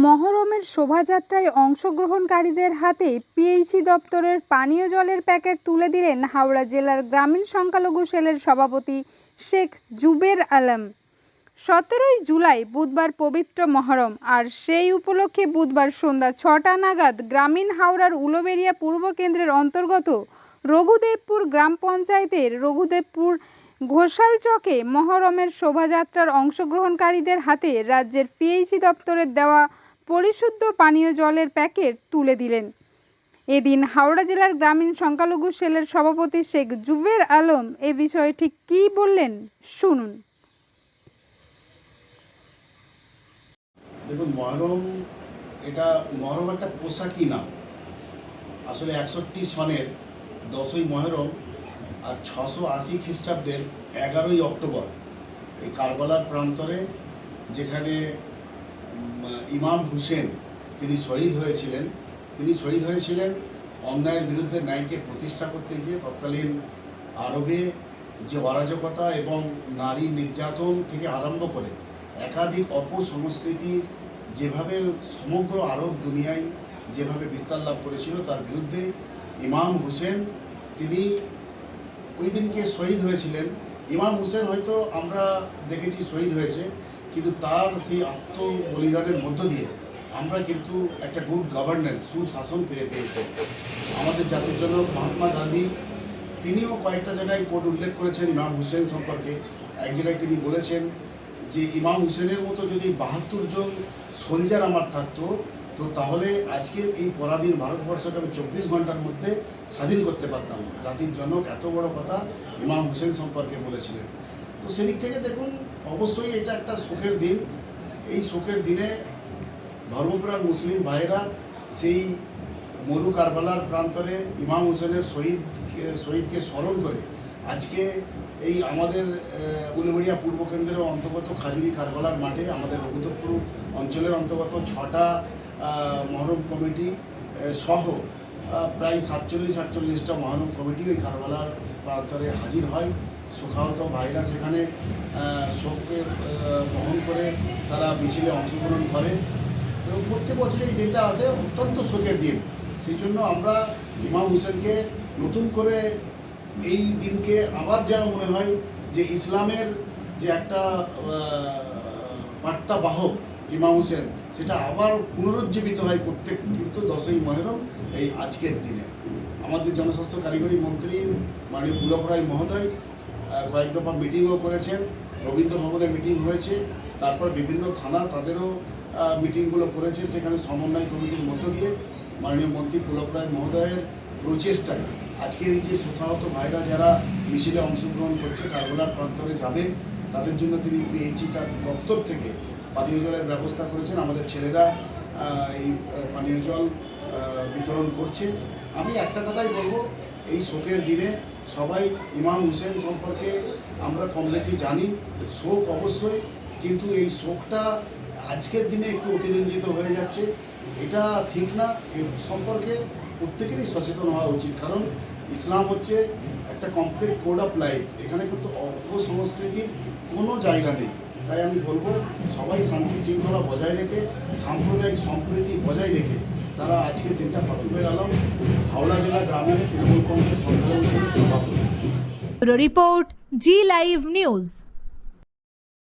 মহরমের শোভাযাত্রায় অংশগ্রহণকারীদের হাতে পিএইচই দপ্তরের পানীয় জলের প্যাকেট তুলে দিলেন হাওড়া জেলার গ্রামীণ সংখ্যালঘু সেলের সভাপতি শেখ জুবের আলম। সতেরোই জুলাই বুধবার পবিত্র মহরম আর সেই উপলক্ষে বুধবার সন্ধ্যা ছটা নাগাদ গ্রামীণ হাওড়ার উলোবেরিয়া পূর্ব কেন্দ্রের অন্তর্গত রঘুদেবপুর গ্রাম পঞ্চায়েতের রঘুদেবপুর ঘোষাল চকে মহরমের শোভাযাত্রার অংশগ্রহণকারীদের হাতে রাজ্যের পিএইচই দপ্তরের দেওয়া পরিশুদ্ধ পানীয় জলের প্যাকেট তুলে দিলেন। এদিন হাওড়া জেলার গ্রামীণ সংখ্যালঘু সেলের সভাপতি শেখ জুবের আলম এ বিষয়ে ঠিক কী বললেন শুনুন। দেখুন, মহরম এটা, মহরম একটা পোশাকি নাম আসলে একষট্টি সনের দশই মহরম আর ছশো আশি খ্রিস্টাব্দের এগারোই অক্টোবর এই কারবালার প্রান্তরে যেখানে ইমাম হুসেন, তিনি শহীদ হয়েছিলেন। তিনি শহীদ হয়েছিলেন অন্যায়ের বিরুদ্ধে ন্যায়কে প্রতিষ্ঠা করতে গিয়ে তৎকালীন আরবে যে অরাজকতা এবং নারী নির্যাতন থেকে আরম্ভ করে একাধিক অপসংস্কৃতি যেভাবে সমগ্র আরব দুনিয়ায় যেভাবে বিস্তার লাভ করেছিল, তার বিরুদ্ধে ইমাম হুসেন, তিনি ওই দিনকে শহীদ হয়েছিলেন। ইমাম হুসেন হয়তো আমরা দেখেছি শহীদ হয়েছে। কিন্তু তার সেই আত্ম বলিদানের মধ্য দিয়ে আমরা কিন্তু একটা গুড গভর্নেন্স সুশাসন ফিরে পেয়েছি। আমাদের জাতির জন্য মহাত্মা গান্ধী, তিনিও কয়েকটা জায়গায় কোড উল্লেখ করেছেন ইমাম হুসেন সম্পর্কে। এক জায়গায় তিনি বলেছেন যে, ইমাম হুসেনের মতো যদি বাহাত্তর জন সোলজার আমার থাকতো, তো তাহলে আজকের এই পরাধীন ভারতবর্ষকে আমি চব্বিশ ঘণ্টার মধ্যে স্বাধীন করতে পারতাম। জাতির জনক এত বড় কথা ইমাম হুসেন সম্পর্কে বলেছিলেন। তো সেদিক থেকে দেখুন অবশ্যই এটা একটা শোকের দিন। এই শোকের দিনে ধর্মপ্রাণ মুসলিম ভাইরা সেই মরু কারবালার প্রান্তরে ইমাম হোসেনের শহীদ শহীদকে স্মরণ করে আজকে এই আমাদের আহ, পূর্ব কেন্দ্রের অন্তর্গত খাজুরি কারবালার মাঠে আমাদের রঘুদপুর অঞ্চলের অন্তর্গত ছটা মহরম কমিটি সহ প্রায় সাতচল্লিশ আটচল্লিশটা মহরম কমিটি ওই কারবালার প্রান্তরে হাজির হয়। সুখাহত ভাইরা সেখানে শোককে বহন করে তারা মিছিলে অংশগ্রহণ করে। এবং প্রত্যেক বছর এই দিনটা আসে অত্যন্ত শোকের দিন। সেই জন্য আমরা ইমাম হোসেনকে নতুন করে এই দিনকে আবার যেন মনে হয় যে ইসলামের যে একটা বার্তা বাহক ইমাম হোসেন, সেটা আবার পুনরুজ্জীবিত হয় প্রত্যেক, কিন্তু দশই মহরম এই আজকের দিনে। আমাদের জনস্বাস্থ্য কারিগরি মন্ত্রী মাননীয় পুলক রায় মহোদয় কয়েক দফা মিটিংও করেছেন, রবীন্দ্র ভবনে মিটিং হয়েছে, তারপর বিভিন্ন থানা তাদেরও মিটিংগুলো করেছে, সেখানে সমন্বয় কমিটির মধ্য দিয়ে, মাননীয় মন্ত্রী পুলক রায় মহোদয়ের প্রচেষ্টায় আজকের এই যে শোকাহত ভাইরা যারা মিছিলে অংশগ্রহণ করছে কারগোলার প্রান্তরে যাবে, তাদের জন্য তিনি পেয়েছি তার দপ্তর থেকে পানীয় জলের ব্যবস্থা করেছেন। আমাদের ছেলেরা এই পানীয় জল বিতরণ করছে। আমি একটা কথাই বলব, এই শোকের দিনে সবাই ইমাম হোসেন সম্পর্কে আমরা কম বেশি জানি, শোক অবশ্যই, কিন্তু এই শোকটা আজকের দিনে একটু অতিরঞ্জিত হয়ে যাচ্ছে। এটা ঠিক না এর সম্পর্কে প্রত্যেকেরই সচেতন হওয়া উচিত, কারণ ইসলাম হচ্ছে একটা কমপ্লিট কোড অফ লাইফ এখানে কিন্তু অপসংস্কৃতির কোনো জায়গা নেই। তাই আমি বলব, সবাই শান্তি শৃঙ্খলা বজায় রেখে, সাম্প্রদায়িক সম্প্রীতি বজায় রেখে তারা আজকের দিনটা ফজুবের আলম হাওড়া জেলা গ্রামীণ রিপোর্ট জি লাইভ নিউজ